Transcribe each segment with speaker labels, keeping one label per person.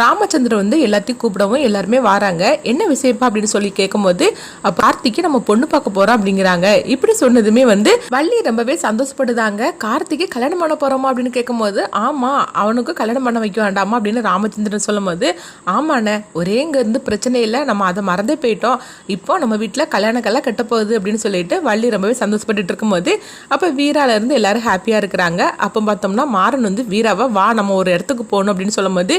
Speaker 1: ராமச்சந்திரன் வந்து எல்லாத்தையும் கூப்பிடவும் எல்லாருமே வராங்க. என்ன விஷயப்பா அப்படின்னு சொல்லி கேட்கும்போது அப்ப கார்த்திக்கு நம்ம பொண்ணு பார்க்க போறோம் அப்படிங்கிறாங்க. இப்படி சொன்னதுமே வந்து வள்ளி ரொம்பவே சந்தோஷப்படுதாங்க. கார்த்திக்கு கல்யாணம் பண்ண போறோமா அப்படின்னு கேட்கும்போது ஆமா அவனுக்கு கல்யாணம் பண்ண வைக்க வேண்டாமா அப்படின்னு ராமச்சந்திரன் சொல்லும்போது ஆமாண்ண ஒரே இங்க இருந்து பிரச்சனை இல்லை. நம்ம அதை மறந்தே போயிட்டோம். இப்போ நம்ம வீட்டில் கல்யாணக்கெல்லாம் கட்ட போகுது அப்படின்னு சொல்லிட்டு வள்ளி ரொம்பவே சந்தோஷப்பட்டுட்டு இருக்கும்போது அப்போ வீரால இருந்து எல்லாரும் ஹாப்பியா இருக்கிறாங்க. அப்போ பார்த்தோம்னா மாறன் வந்து வீராவை வா நம்ம ஒரு இடத்துக்கு போகணும் அப்படின்னு சொல்லும்போது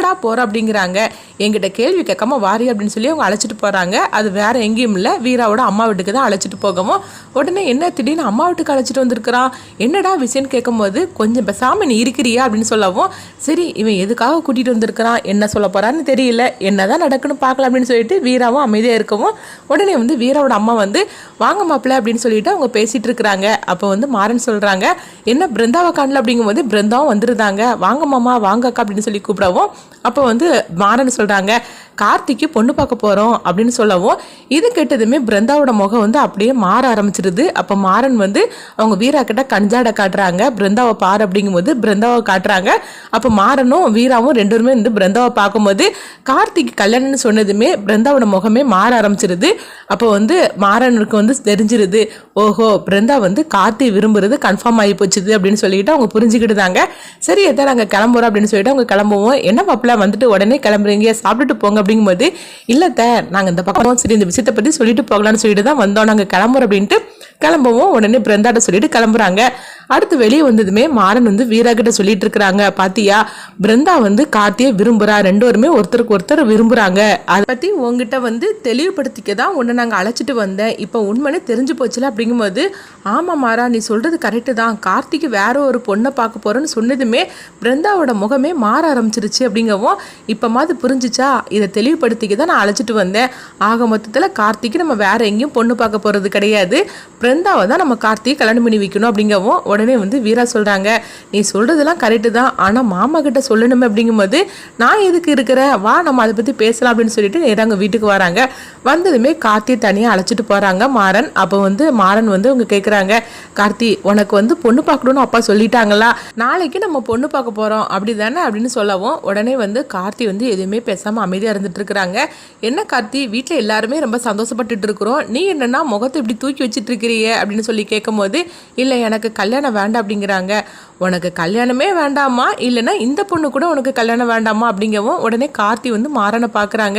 Speaker 1: எங்கடா போகிற அப்படிங்கிறாங்க. எங்கிட்ட கேள்வி கேட்காம வாரி அப்படின்னு சொல்லி அவங்க அழைச்சிட்டு போகிறாங்க அது வேற எங்கேயும் இல்லை. வீராவோட அம்மா வீட்டுக்கு தான் அழைச்சிட்டு போகவும் உடனே என்ன திடீர்னு அம்மா வீட்டுக்கு அழைச்சிட்டு வந்திருக்கிறான்? என்னடா விஷயம்னு கேட்கும்போது கொஞ்சம் பேசாம நீ இருக்கிறியா? அப்படின்னு சொல்லவும் சரி இவன் எதுக்காக கூட்டிகிட்டு வந்திருக்கிறான்? என்ன சொல்ல போகிறான்னு தெரியல. என்னதான் நடக்குன்னு பார்க்கலாம் அப்படின்னு சொல்லிட்டு வீராவும் அமைதியாக இருக்கவும் உடனே வந்து வீராவோட அம்மா வந்து வாங்க மாப்பிள்ள அப்படின்னு சொல்லிட்டு அவங்க பேசிகிட்டு இருக்கிறாங்க. அப்போ வந்து மாறன் சொல்கிறாங்க என்ன பிருந்தாவை காணல அப்படிங்கும்போது பிருந்தாவும் வந்துருந்தாங்க. வாங்க மாமா வாங்க அக்கா அப்படின்னு சொல்லி கூப்பிடவும் அப்போ வந்து மாறன் சொல்கிறாங்க கார்த்திக்கு பொண்ணு பார்க்க போகிறோம் அப்படின்னு சொல்லவும் இது கெட்டதுமே பிருந்தாவோட முகம் வந்து அப்படியே மாற ஆரம்பிச்சிருது. அப்போ மாறன் வந்து அவங்க வீரா கிட்ட கஞ்சாட காட்டுறாங்க பிருந்தாவை பாரு அப்படிங்கும்போது பிருந்தாவை காட்டுறாங்க. அப்போ மாறனும் வீராவும் ரெண்டுமே வந்து பிருந்தாவை பார்க்கும்போது கார்த்திக் கல்யாணம்னு சொன்னதுமே பிருந்தாவோட முகமே மாற ஆரம்பிச்சிருது. அப்போ வந்து மாறனுக்கு வந்து தெரிஞ்சிருது ஓஹோ பிருந்தா வந்து கார்த்தி விரும்புறது கன்ஃபார்ம் ஆகி போச்சுது அப்படின்னு சொல்லிட்டு அவங்க புரிஞ்சுக்கிட்டுதாங்க சரி எதாவது நாங்கள் கிளம்புறோம் அப்படின்னு சொல்லிட்டு அவங்க கிளம்புவோம். என்ன பாப்பில் வந்துட்டு உடனே கிளம்புறீங்க சாப்பிட்டுட்டு போங்க அப்படிங்கும்போது இல்லத்த நாங்கள் இந்த பக்கம் சரி இந்த விஷயத்தை பற்றி சொல்லிட்டு போகலாம்னு சொல்லிட்டு தான் வந்தோம். நாங்கள் கிளம்புறோம் அப்படின்ட்டு கிளம்பவும் உடனே பிருந்தாட்ட சொல்லிட்டு கிளம்புறாங்க. அடுத்து வெளியே வந்ததுமே மாறன் வந்து வீரா கிட்ட சொல்லிட்டு இருக்கிறாங்க. பாத்தியா பிருந்தா வந்து கார்த்தியை விரும்புறா. ரெண்டு பேருமே ஒருத்தருக்கு ஒருத்தர் விரும்புறாங்க. அதை பத்தி உங்ககிட்ட வந்து தெளிவுபடுத்திக்க தான் உன்னை நாங்க அழைச்சிட்டு வந்தேன். இப்போ உண்மைன்னு தெரிஞ்சு போச்சுல அப்படிங்கும்போது ஆமா மாறா நீ சொல்றது கரெக்டு தான். கார்த்திக்கு வேற ஒரு பொண்ணை பார்க்க போறேன்னு சொன்னதுமே பிருந்தாவோட முகமே மாற ஆரம்பிச்சிருச்சு அப்படிங்கவும் இப்போமாவது புரிஞ்சிச்சா? இதை தெளிவுபடுத்திக்க தான் நான் அழைச்சிட்டு வந்தேன். ஆக மொத்தத்தில் கார்த்திக்கு நம்ம வேற எங்கேயும் பொண்ணு பார்க்க போறது கிடையாது. பிருந்தாவை தான் நம்ம கார்த்தியை கல்யாணம் பண்ணி வைக்கணும் அப்படிங்கவும் உடனே வந்து வீரா சொல்கிறாங்க நீ சொல்கிறதுலாம் கரெக்டு தான். ஆனால் மாமா கிட்ட சொல்லணுமே அப்படிங்கும்போது நான் எதுக்கு இருக்கிறேன் வா நம்ம அதை பற்றி பேசலாம் அப்படின்னு சொல்லிட்டு நேராக அங்கே வீட்டுக்கு வராங்க. வந்ததுமே கார்த்தி தனியாக அழைச்சிட்டு போகிறாங்க மாறன். அப்போ வந்து மாறன் வந்து அவங்க கேட்குறாங்க கார்த்தி உனக்கு வந்து பொண்ணு பார்க்கணும்னு அப்பா சொல்லிட்டாங்களா? நாளைக்கு நம்ம பொண்ணு பார்க்க போகிறோம் அப்படி தானே அப்படின்னு சொல்லவும் உடனே வந்து கார்த்தி வந்து எதுவுமே பேசாமல் அமைதியாக இருந்துட்டு இருக்கிறாங்க. என்ன கார்த்தி வீட்டில் எல்லாருமே ரொம்ப சந்தோஷப்பட்டுட்டு இருக்கிறோம். நீ என்னன்னா முகத்தை இப்படி தூக்கி வச்சிட்டு அப்படின்னு சொல்லி கேட்கும்போது இல்லை எனக்கு கல்யாணம் வேண்டாம் அப்படிங்கிறாங்க. உனக்கு கல்யாணமே வேண்டாமா? இல்லைன்னா இந்த பொண்ணு கூட உனக்கு கல்யாணம் வேண்டாமா? அப்படிங்கவும் உடனே கார்த்தி வந்து மாறனை பார்க்குறாங்க.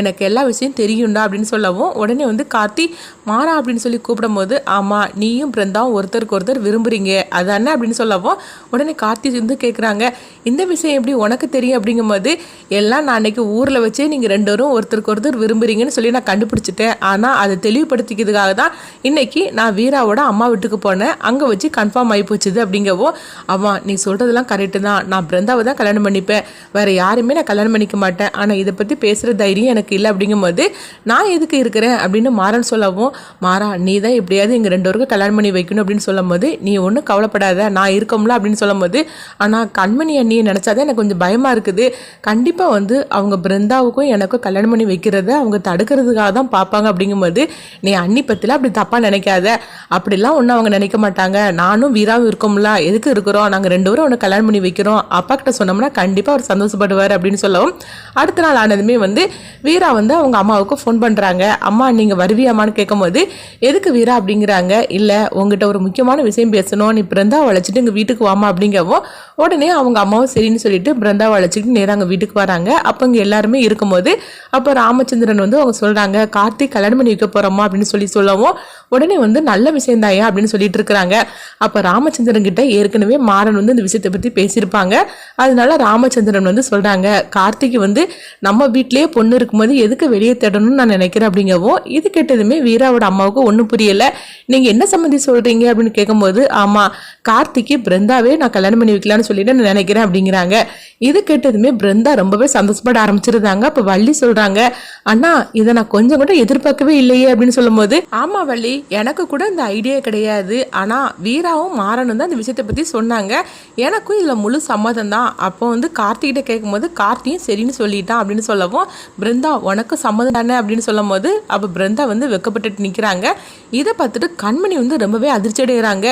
Speaker 1: எனக்கு எல்லா விஷயம் தெரியும்டா அப்படின்னு சொல்லவும் உடனே வந்து கார்த்தி மாறா அப்படின்னு சொல்லி கூப்பிடும்போது ஆமாம் நீயும் பிருந்தாவும் ஒருத்தருக்கு ஒருத்தர் விரும்புகிறீங்க அதானே அப்படின்னு சொல்லவும் உடனே கார்த்தி வந்து கேட்குறாங்க இந்த விஷயம் எப்படி உனக்கு தெரியும்? அப்படிங்கும்போது எல்லாம் நான் அன்றைக்கி ஊரில் வச்சே நீங்கள் ரெண்டு பேரும் ஒருத்தருக்கு ஒருத்தர் விரும்புகிறீங்கன்னு சொல்லி நான் கண்டுபிடிச்சிட்டேன். ஆனால் அதை தெளிவுபடுத்திக்கிறதுக்காக தான் இன்றைக்கி நான் வீராவோட அம்மா வீட்டுக்கு போனேன். அங்கே வச்சு கன்ஃபார்ம் ஆகி போச்சுது அப்படிங்கவோ ஆமாம் நீ சொல்கிறதெல்லாம் கரெக்டு தான். நான் பிருந்தாவை தான் கல்யாணம் பண்ணிப்பேன். வேறு யாருமே நான் கல்யாணம் பண்ணிக்க மாட்டேன். ஆனால் இதை பற்றி பேசுகிற தைரியம் எனக்கு இல்லை அப்படிங்கும்போது நான் எதுக்கு இருக்கிறேன் அப்படின்னு மாறன் சொல்லவும் மாறா நீ தான் எப்படியாவது எங்கள் ரெண்டு பேருக்கும் கல்யாணம் பண்ணி வைக்கணும் அப்படின்னு சொல்லும்போது நீ ஒன்றும் கவலைப்படாத. நான் இருக்கோம்ல அப்படின்னு சொல்லும்போது ஆனால் கண்மணி அண்ணியை நினச்சாதான் எனக்கு கொஞ்சம் பயமாக இருக்குது. கண்டிப்பாக வந்து அவங்க பிருந்தாவுக்கும் எனக்கும் கல்யாணம் பண்ணி வைக்கிறத அவங்க தடுக்கிறதுக்காக தான் பார்ப்பாங்க அப்படிங்கும்போது நீ அண்ணி பற்றிலாம் அப்படி தப்பாக நினைக்காத. அப்படிலாம் ஒன்றும் அவங்க நினைக்க மாட்டாங்க. நானும் வீராவும் இருக்கோம்ல. எதுக்கு இருக்கிறோம் நாங்கள் ரெண்டு பேரும் உனக்கு கல்யாணம் பண்ணி வைக்கிறோம். அப்பா கிட்ட சொன்னோம்னா கண்டிப்பாக அவர் சந்தோஷப்படுவார் அப்படின்னு சொல்லவும் அடுத்த நாள் ஆனதுமே வந்து வீரா வந்து அவங்க அம்மாவுக்கு ஃபோன் பண்ணுறாங்க அம்மா நீங்கள் வருவியாமான்னு கேட்கும்போது எதுக்கு வீரா அப்படிங்கிறாங்க? இல்லை உங்ககிட்ட ஒரு முக்கியமான விஷயம் பேசணும். நீ பிருந்தாவை அழைச்சிட்டு எங்கள் வீட்டுக்கு வாமா அப்படிங்கவும் உடனே அவங்க அம்மாவும் சரின்னு சொல்லிட்டு பிருந்தாவை அழைச்சிட்டு நேராக அங்கே வீட்டுக்கு வராங்க. அப்போ இங்கே எல்லாருமே இருக்கும்போது அப்போ ராமச்சந்திரன் வந்து அவங்க சொல்கிறாங்க கார்த்திக் கல்யாணம் பண்ணி வைக்க போகிறோமா அப்படின்னு சொல்லி சொல்லவும் உடனே வந்து நல்ல விஷயம் தாயா அப்படின்னு சொல்லிட்டு இருக்கிறாங்க. அப்போ ராமச்சந்திரன் கிட்ட ஏற்கனவே மாறன் வந்து இந்த விஷயத்தை பற்றி பேசியிருப்பாங்க. அதனால ராமச்சந்திரன் வந்து சொல்கிறாங்க கார்த்திக் வந்து நம்ம வீட்டிலேயே பொண்ணு இருக்கும்போது எதுக்கு வெளியே தேடணும்னு நான் நினைக்கிறேன் அப்படிங்கவும் இது கேட்டதுமே வீராவோட அம்மாவுக்கு ஒன்றும் புரியலை. நீங்கள் என்ன சம்மந்தி சொல்கிறீங்க அப்படின்னு கேட்கும்போது ஆமாம் கார்த்திக்கு பிருந்தாவே நான் கல்யாணம் பண்ணி வைக்கலாம்னு சொல்லிட்டு நான் நினைக்கிறேன் அப்படிங்கிறாங்க. இது கேட்டதுமே பிருந்தா ரொம்பவே சந்தோஷப்பட ஆரம்பிச்சிருந்தாங்க. அப்போ வள்ளி சொல்கிறாங்க அண்ணா இதை நான் கொஞ்சம் கூட எதிர்பார்க்கவே இல்லையே அப்படின்னு சொல்லும்போது ஆமாம் வள்ளி எனக்கு கூட இந்த ஐடியா கிடையாது. ஆனால் வீராவும் மாறனும் தான் இந்த விஷயத்தை பற்றி சொன்னாங்க. எனக்கும் இதில் முழு சம்மதம் தான் அப்போ வந்து கார்த்திகிட்ட கேட்கும்போது கார்த்தியும் சரின்னு சொல்லிட்டான் அப்படின்னு சொல்லவும் பிருந்தா உனக்கு சம்மதம் தானே? அப்படின்னு சொல்லும் போது அப்போ பிருந்தா வந்து வெக்கப்பட்டுட்டு நிற்கிறாங்க இதை பார்த்துட்டு கண்மணி வந்து ரொம்பவே அதிர்ச்சி அடைகிறாங்க.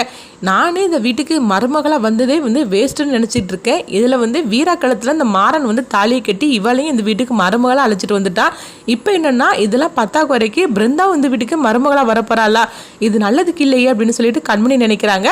Speaker 1: நானே இந்த வீட்டுக்கு மருமகளாக வந்ததே வந்து வேஸ்ட்டுன்னு நினச்சிட்டு இருக்கேன். இதில் வந்து வீராக்களத்தில் இந்த மாறன் வந்து தாலியை கட்டி இவளையும் இந்த வீட்டுக்கு மருமகளாக அழைச்சிட்டு வந்துட்டான் இப்போ என்னென்னா இதெல்லாம் பத்தாக்குறைக்கு பிருந்தா வந்து வீட்டுக்கு மருமகளாக வரப்போறாளா? இது நல்லதுக்கு இல்லையே? அப்படின்னு சொல்லிட்டு கண்மணி நினைக்கிறாங்க.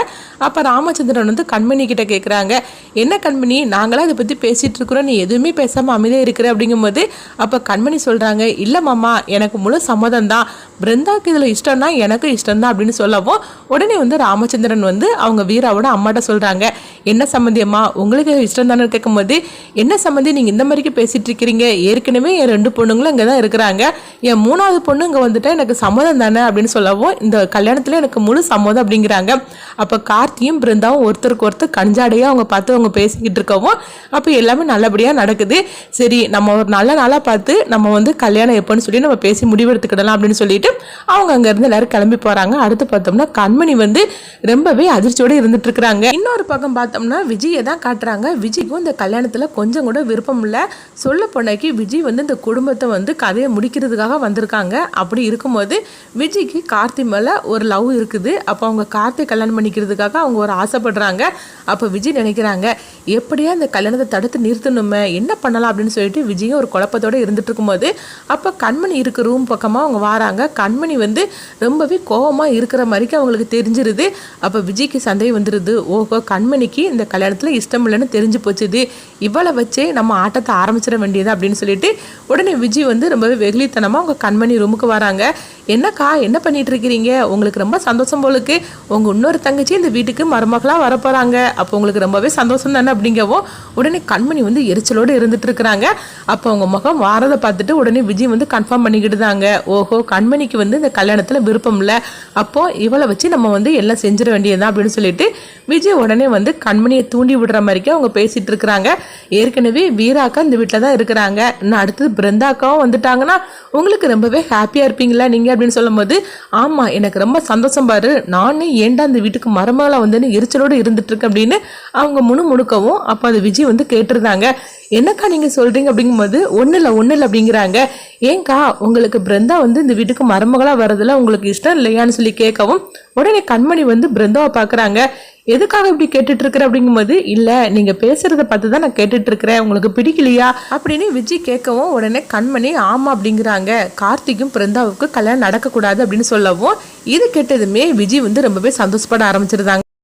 Speaker 1: அப்போ ராமச்சந்திரன் வந்து கண்மணி கிட்ட கேட்குறாங்க என்ன கண்மணி? நாங்களாம் அதை பற்றி பேசிட்டு இருக்கிறோம். நீ எதுவுமே பேசாமல் அமைதியாக இருக்கிற? அப்படிங்கும்போது அப்போ கண்மணி சொல்கிறாங்க இல்லை மாமா எனக்கு முழு சம்மதம் தான் பிருந்தாக்கு இதில் இஷ்டம்னா எனக்கு இஷ்டம் தான் அப்படின்னு சொல்லவும் உடனே வந்து ராமச்சந்திரன் வந்து அவங்க வீராவோட அம்மாட்ட சொல்கிறாங்க என்ன சம்மந்தியம்மா உங்களுக்கு இஷ்டம் தானே கேட்கும்போது என்ன சம்மந்தி நீங்கள் இந்த மாதிரிக்கு பேசிகிட்டு இருக்கிறீங்க? ஏற்கனவே என் ரெண்டு பொண்ணுங்களும் இங்கே தான் இருக்கிறாங்க. என் மூணாவது பொண்ணு இங்கே வந்துட்டா எனக்கு சம்மதம் தானே அப்படின்னு சொல்லவும் இந்த கல்யாணத்தில் எனக்கு முழு சம்மதம் அப்படிங்கிறாங்க. அப்போ கார்த்தியும் பிருந்தாவும் ஒருத்தருக்கு ஒருத்தர் கஞ்சாடையாக அவங்க பார்த்து அவங்க பேசிக்கிட்டு இருக்கவும் அப்போ எல்லாமே நல்லபடியாக நடக்குது. சரி நம்ம ஒரு நல்ல நாளாக பார்த்து நம்ம வந்து கல்யாணம் எப்போன்னு சொல்லி நம்ம பேசி முடிவெடுத்துக்கிடலாம் அப்படின்னு சொல்லிட்டு அவங்க அங்கேருந்து எல்லாரும் கிளம்பி போகிறாங்க அடுத்து பார்த்தோம்னா கண்மணி வந்து ரொம்பவே அதிர்ச்சியோடு இருந்துட்டு இருக்கிறாங்க இன்னொரு பக்கம் பார்த்தோம்னா விஜயை தான் காட்டுறாங்க. விஜய்க்கும் இந்த கல்யாணத்தில் கொஞ்சம் கூட விருப்பம் இல்லை. சொல்ல போனாக்கி விஜய் வந்து இந்த குடும்பத்தை வந்து கதையை முடிக்கிறதுக்காக வந்திருக்காங்க. அப்படி இருக்கும்போது விஜய்க்கு கார்த்தி மேலே ஒரு லவ் இருக்குது. அப்போ அவங்க கார்த்தி கல்யாணம் பண்ணிக்கிறதுக்காக அவங்க ஒரு ஆசைப்படுறாங்க. அப்போ விஜய் நினைக்கிறாங்க எப்படியா இந்த கல்யாணத்தை தடுத்து நிறுத்தணுமே? என்ன பண்ணலாம் அப்படின்னு சொல்லிட்டு விஜயும் ஒரு குழப்பத்தோடு இருந்துட்டு இருக்கும்போது அப்போ கண்மணி இருக்க ரூம் பக்கமாக அவங்க வராங்க. கண்மணி வந்து ரொம்பவே கோவமாக இருக்கிற மாதிரிக்கு அவங்களுக்கு தெரிஞ்சிருது. அப்போ விஜய்க்கு சந்தேகம் வந்துடுது ஓஹோ கண்மணிக்கு இந்த கல்யாணத்தில் இஷ்டம் இல்லைன்னு தெரிஞ்சு போச்சுது. இவளை வச்சே நம்ம ஆட்டத்தை ஆரம்பிச்சிட வேண்டியது அப்படின்னு சொல்லிட்டு உடனே விஜய் வந்து ரொம்பவே வெகுளித்தனமாக அவங்க கண்மணி ரூமுக்கு வராங்க. என்னக்கா என்ன பண்ணிட்டு இருக்கிறீங்க? உங்களுக்கு ரொம்ப சந்தோஷம் போலுக்கு உங்கள் இன்னொரு தங்கச்சி இந்த வீட்டுக்கு மருமகளாக வரப்போகிறாங்க அப்போ உங்களுக்கு ரொம்பவே சந்தோஷம் தானே அப்படிங்கவும் உடனே கண்மணி வந்து எரிச்சலோடு இருந்துட்டு இருக்கிறாங்க. அப்போ அவங்க முகம் வாரதை பார்த்துட்டு உடனே விஜய் வந்து கன்ஃபார்ம் பண்ணிக்கிட்டு தாங்க. ஓஹோ கண்மணிக்கு வந்து இந்த கல்யாணத்தில் விருப்பம் இல்லை அப்போ இவளை வச்சு நம்ம வந்து எல்லாம் செஞ்சிட வேண்டியதுதான் அப்படின்னு சொல்லிட்டு விஜய் உடனே வந்து கண்மணியை தூண்டி விடுற மாதிரிக்கே அவங்க பேசிட்டு இருக்கிறாங்க. ஏற்கனவே வீராக்கா இந்த வீட்டில் தான் இருக்கிறாங்க. இன்னும் அடுத்தது பிருந்தாக்காவும் வந்துட்டாங்கன்னா உங்களுக்கு ரொம்பவே ஹாப்பியாக இருப்பீங்களா நீங்கள் அப்படின்னு சொல்லும்போது ஆமாம் எனக்கு ரொம்ப சந்தோஷம் பாரு. நானே ஏன்டா இந்த வீட்டுக்கு மருமகளை வந்து எரிச்சலோடு இருந்துட்டு இருக்கேன் அப்படின்னு அவங்க முணு முணுக்கவும் அப்போ அது விஜய் வந்து கேட்டிருந்தாங்க. என்னக்கா நீங்கள் சொல்கிறீங்க அப்படிங்கும்போது ஒன்றும் இல்லை ஒன்றும் இல்லை அப்படிங்கிறாங்க. ஏங்கா உங்களுக்கு பிருந்தா வந்து இந்த வீட்டுக்கு மருமகளாக வரதில் உங்களுக்கு இஷ்டம் இல்லையான்னு சொல்லி கேட்கவும் உடனே கண்மணி வந்து பிருந்தாவை பார்க்குறாங்க. எதுக்காக இப்படி கேட்டுட்டு இருக்கிற அப்படிங்கும்போது இல்லை நீங்கள் பேசுறத பார்த்து தான் நான் கேட்டுட்டு இருக்கிறேன் உங்களுக்கு பிடிக்கலையா? அப்படின்னு விஜய் கேட்கவும் உடனே கண்மணி ஆமாம் அப்படிங்கிறாங்க. கார்த்திக்கும் பிருந்தாவுக்கு கல்யாணம் நடக்கக்கூடாது அப்படின்னு சொல்லவும் இது கேட்டதுமே விஜய் வந்து ரொம்பவே சந்தோஷப்பட ஆரம்பிச்சிருந்தாங்க.